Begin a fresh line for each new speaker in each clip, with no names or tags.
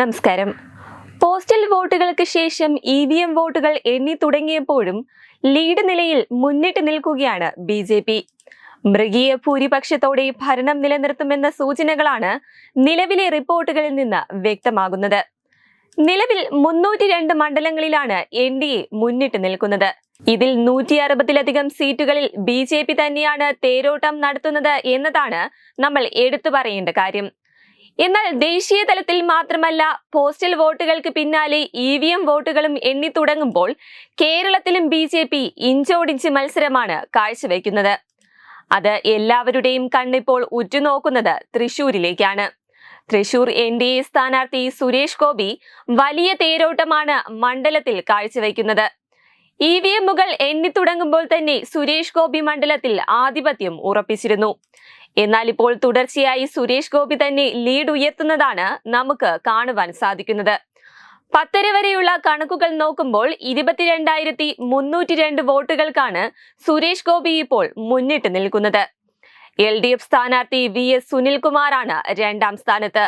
നമസ്കാരം. പോസ്റ്റൽ വോട്ടുകൾക്ക് ശേഷം ഇ വി എം വോട്ടുകൾ എണ്ണി തുടങ്ങിയപ്പോഴും ലീഡ് നിലയിൽ മുന്നിട്ട് നിൽക്കുകയാണ് ബി ജെ പി. മൃഗീയ ഭൂരിപക്ഷത്തോടെ ഭരണം നിലനിർത്തുമെന്ന സൂചനകളാണ് നിലവിലെ റിപ്പോർട്ടുകളിൽ നിന്ന് വ്യക്തമാകുന്നത്. നിലവിൽ മുന്നൂറ്റി രണ്ട് മണ്ഡലങ്ങളിലാണ് എൻ ഡി എ മുന്നിട്ട് നിൽക്കുന്നത്. ഇതിൽ നൂറ്റി അറുപതിലധികം സീറ്റുകളിൽ ബി ജെ പി തന്നെയാണ് തേരോട്ടം നടത്തുന്നത് എന്നതാണ് നമ്മൾ എടുത്തു പറയേണ്ട കാര്യം. എന്നാൽ ദേശീയ തലത്തിൽ മാത്രമല്ല പോസ്റ്റൽ വോട്ടുകൾക്ക് പിന്നാലെ ഇ വി എം വോട്ടുകളും എണ്ണി തുടങ്ങുമ്പോൾ കേരളത്തിലും ബി ജെ പി ഇഞ്ചോടിഞ്ച് മത്സരമാണ് കാഴ്ചവെക്കുന്നത്. അത് എല്ലാവരുടെയും കണ്ണിപ്പോൾ ഉറ്റുനോക്കുന്നത് തൃശൂരിലേക്കാണ് തൃശൂർ എൻ ഡി എ സ്ഥാനാർത്ഥി സുരേഷ് ഗോപി വലിയ തേരോട്ടമാണ് മണ്ഡലത്തിൽ കാഴ്ചവെക്കുന്നത്. ഇ വി എമ്മുകൾ എണ്ണിത്തുടങ്ങുമ്പോൾ തന്നെ സുരേഷ് ഗോപി മണ്ഡലത്തിൽ ആധിപത്യം ഉറപ്പിച്ചിരുന്നു. എന്നാൽ ഇപ്പോൾ തുടർച്ചയായി സുരേഷ് ഗോപി തന്നെ ലീഡ് ഉയർത്തുന്നതാണ് നമുക്ക് കാണുവാൻ സാധിക്കുന്നത്. പത്തര വരെയുള്ള കണക്കുകൾ നോക്കുമ്പോൾ ഇരുപത്തിരണ്ടായിരത്തി മുന്നൂറ്റി രണ്ട് വോട്ടുകൾക്കാണ് സുരേഷ് ഗോപി ഇപ്പോൾ മുന്നിട്ട് നിൽക്കുന്നത്. എൽ ഡി എഫ് സ്ഥാനാർത്ഥി വി എസ് സുനിൽകുമാറാണ് രണ്ടാം സ്ഥാനത്ത്.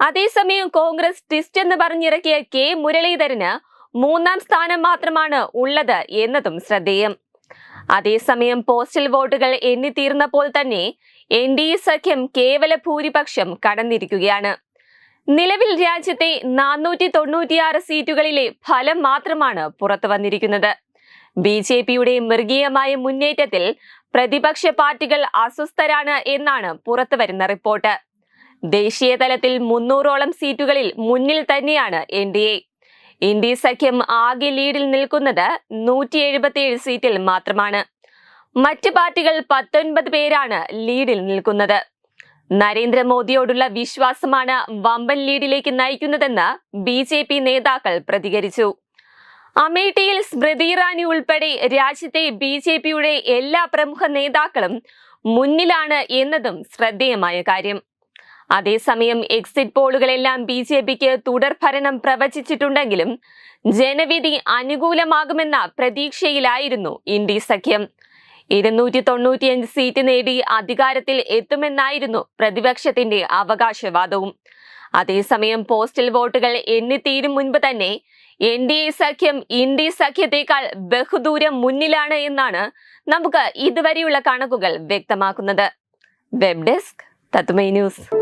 അതേസമയം കോൺഗ്രസ് ട്വിസ്റ്റ് എന്ന് പറഞ്ഞിറക്കിയ കെ മുരളീധരന് മൂന്നാം സ്ഥാനം മാത്രമാണ് ഉള്ളത് എന്നതും ശ്രദ്ധേയം. അതേസമയം പോസ്റ്റൽ വോട്ടുകൾ എണ്ണിത്തീർന്നപ്പോൾ തന്നെ എൻ ഡി എ സഖ്യം കേവല ഭൂരിപക്ഷം കടന്നിരിക്കുകയാണ്. നിലവിൽ രാജ്യത്തെ നാനൂറ്റി തൊണ്ണൂറ്റിയാറ് സീറ്റുകളിലെ ഫലം മാത്രമാണ് പുറത്തു വന്നിരിക്കുന്നത് ബി ജെ പിയുടെ മൃഗീയമായ മുന്നേറ്റത്തിൽ പ്രതിപക്ഷ പാർട്ടികൾ അസ്വസ്ഥരാണ് എന്നാണ് പുറത്തുവരുന്ന റിപ്പോർട്ട്. ദേശീയ തലത്തിൽ മുന്നൂറോളം സീറ്റുകളിൽ മുന്നിൽ തന്നെയാണ് എൻ ഇന്ത്യ സഖ്യം ആകെ ലീഡിൽ നിൽക്കുന്നത് നൂറ്റി എഴുപത്തിയേഴ് സീറ്റിൽ മാത്രമാണ്. മറ്റ് പാർട്ടികൾ പത്തൊൻപത് പേരാണ് ലീഡിൽ നിൽക്കുന്നത്. നരേന്ദ്രമോദിയോടുള്ള വിശ്വാസമാണ് വമ്പൻ ലീഡിലേക്ക് നയിക്കുന്നതെന്ന് ബി ജെ പി നേതാക്കൾ പ്രതികരിച്ചു. അമേഠിയിൽ സ്മൃതി ഇറാനി ഉൾപ്പെടെ രാജ്യത്തെ ബി ജെ പിയുടെ എല്ലാ പ്രമുഖ നേതാക്കളും മുന്നിലാണ് എന്നതും ശ്രദ്ധേയമായ കാര്യം. അതേസമയം എക്സിറ്റ് പോളുകളെല്ലാം ബി ജെ പിക്ക് തുടർഭരണം പ്രവചിച്ചിട്ടുണ്ടെങ്കിലും ജനവിധി അനുകൂലമാകുമെന്ന പ്രതീക്ഷയിലായിരുന്നു ഇന്ത്യ സഖ്യം. ഇരുന്നൂറ്റി തൊണ്ണൂറ്റിയഞ്ച് സീറ്റ് നേടി അധികാരത്തിൽ എത്തുമെന്നായിരുന്നു പ്രതിപക്ഷത്തിന്റെ അവകാശവാദവും. അതേസമയം പോസ്റ്റൽ വോട്ടുകൾ എണ്ണിത്തീരും മുൻപ് തന്നെ എൻ ഡി എ സഖ്യം ഇന്ത്യ സഖ്യത്തെക്കാൾ ബഹുദൂരം മുന്നിലാണ് എന്നാണ് നമുക്ക് ഇതുവരെയുള്ള കണക്കുകൾ വ്യക്തമാക്കുന്നത്. വെബ് ഡെസ്ക് തത്മൈ ന്യൂസ്.